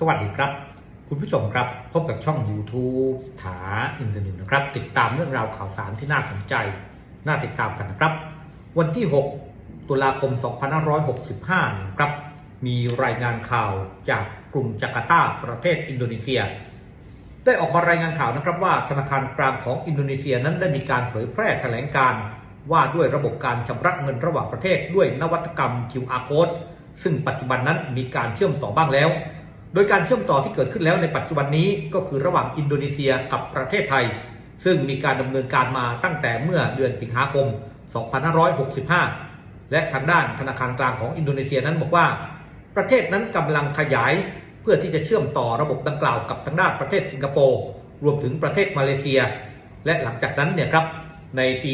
สวัสดีครับ คุณผู้ชมครับพบกับช่อง YouTube ถาอินเทอร์เน็ตนะครับ ติดตามเรื่องราวข่าวสารที่น่าสนใจ น่าติดตามกันนะครับ วันที่ 6 ตุลาคม 2565นะครับมีรายงานข่าวจากกรุงจาการ์ตาประเทศอินโดนีเซีย ได้ออกมารายงานข่าวนะครับว่าธนาคารกลางของอินโดนีเซียนั้นได้มีการเผยแพร่แถลงการว่าด้วยระบบการชำระเงินระหว่างประเทศด้วยนวัตกรรม QR code ซึ่งปัจจุบันนั้นมีการเชื่อมต่อบ้างแล้ว โดยการเชื่อมต่อที่เกิดขึ้นแล้วในปัจจุบันนี้ก็คือระหว่างอินโดนีเซียกับประเทศไทย ซึ่งมีการดำเนินการมาตั้งแต่เมื่อเดือนสิงหาคม 2565 และทางด้านธนาคารกลางของอินโดนีเซียนั้นบอกว่า ประเทศนั้นกำลังขยายเพื่อที่จะเชื่อมต่อระบบดังกล่าวกับทางด้านประเทศสิงคโปร์รวมถึงประเทศมาเลเซีย และหลังจากนั้นเนี่ยครับในปี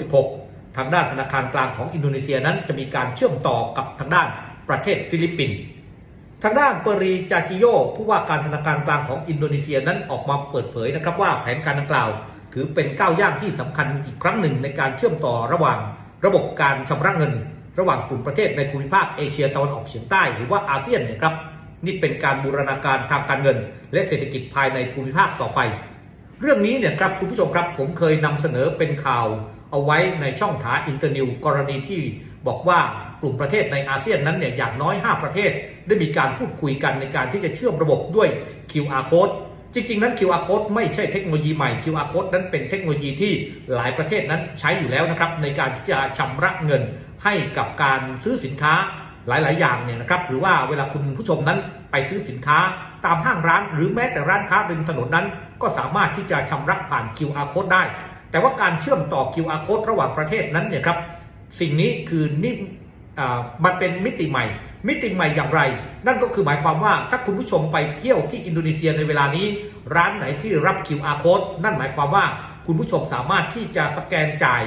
2566 ทางด้านธนาคารกลางของอินโดนีเซียนั้นจะมีการเชื่อมต่อกับทางด้านประเทศฟิลิปปินส์ ทางด้านเปรีจาจิโยผู้ว่าการธนาคารกลางของอินโดนีเซียนั้นออกมาเปิดเผยนะครับว่าแผนการดังกล่าว ถือเป็นก้าวย่างที่สำคัญอีกครั้งหนึ่งในการเชื่อมต่อระหว่างระบบการชำระเงิน ระหว่างกลุ่มประเทศในภูมิภาคเอเชียตะวันออกเฉียงใต้หรือว่าอาเซียนนี่ยครับนี่เป็นการบูรณาการทางการเงิน และเศรษฐกิจภายในภูมิภาคต่อไป เรื่องนี้เนี่ยครับคุณผู้ชมครับผมเคยนำเสนอเป็นข่าว เอาไว้ในช่องถาอินเตอร์นิวกรณีที่บอกว่า กลุ่มประเทศในอาเซียนนั้นเนี่ยอย่างน้อย 5 ประเทศ ได้มีการพูดคุยกันในการที่จะเชื่อมระบบด้วย QR code จริงๆ นั้น QR code ไม่ใช่เทคโนโลยีใหม่ QR code นั้นเป็นเทคโนโลยีที่หลายประเทศนั้นใช้อยู่แล้วนะครับในการที่จะชำระเงินให้กับการซื้อสินค้าหลาย ๆ อย่างเนี่ยนะครับหรือว่าเวลาคุณผู้ชมนั้นไปซื้อสินค้าตามห้างร้าน หรือแม้แต่ร้านค้าริมถนนนั้น ก็สามารถที่จะชำระผ่าน QR code ได้ แต่ว่าการเชื่อมต่อ QR code ระหว่างประเทศนั้นเนี่ยครับสิ่งนี้คือนิ่ มันเป็นมิติใหม่ มิติใหม่อย่างไร นั่นก็คือหมายความว่าถ้าคุณผู้ชมไปเที่ยวที่อินโดนีเซียในเวลานี้ ร้านไหนที่รับ QR code นั่นหมายความว่าคุณผู้ชมสามารถที่จะสแกนจ่าย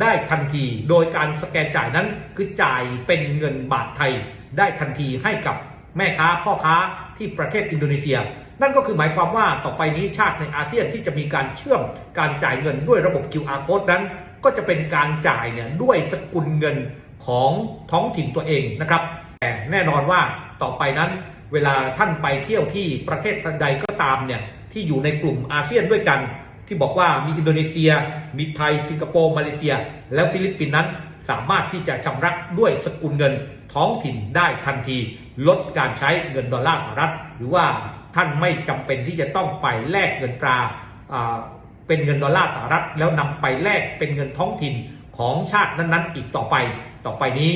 ได้ทันที โดยการสแกนจ่ายนั้นคือจ่ายเป็นเงินบาทไทย ได้ทันทีให้กับแม่ค้าพ่อค้าที่ประเทศอินโดนีเซีย นั่นก็คือหมายความว่าต่อไปนี้ชาติในอาเซียนที่จะมีการเชื่อมการจ่ายเงินด้วยระบบ QR code นั้น ก็จะเป็นการจ่ายเนี่ยด้วยสกุลเงิน ของท้องถิ่นตัวเองนะครับ แต่แน่นอนว่าต่อไปนั้นเวลาท่านไปเที่ยวที่ประเทศใดก็ตามเนี่ยที่อยู่ในกลุ่มอาเซียนด้วยกัน ที่บอกว่ามีอินโดนีเซีย มีไทย สิงคโปร์ มาเลเซีย และฟิลิปปินส์นั้นสามารถที่จะชำระด้วยสกุลเงินท้องถิ่นได้ทันที ลดการใช้เงินดอลลาร์สหรัฐ หรือว่าท่านไม่จำเป็นที่จะต้องไปแลกเงินตราอ่าเป็นเงินดอลลาร์สหรัฐ แล้วนำไปแลกเป็นเงินท้องถิ่นของชาตินั้นๆ อีกต่อไป ต่อไปนี้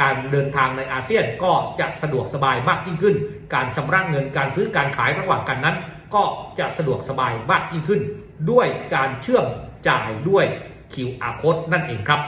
การเดินทางในอาเซียนก็จะสะดวกสบายมากยิ่งขึ้น การชำระเงินการซื้อการขายระหว่างกันนั้น ก็จะสะดวกสบายมากยิ่งขึ้น ด้วยการเชื่อมจ่ายด้วย QR code นั่นเองครับ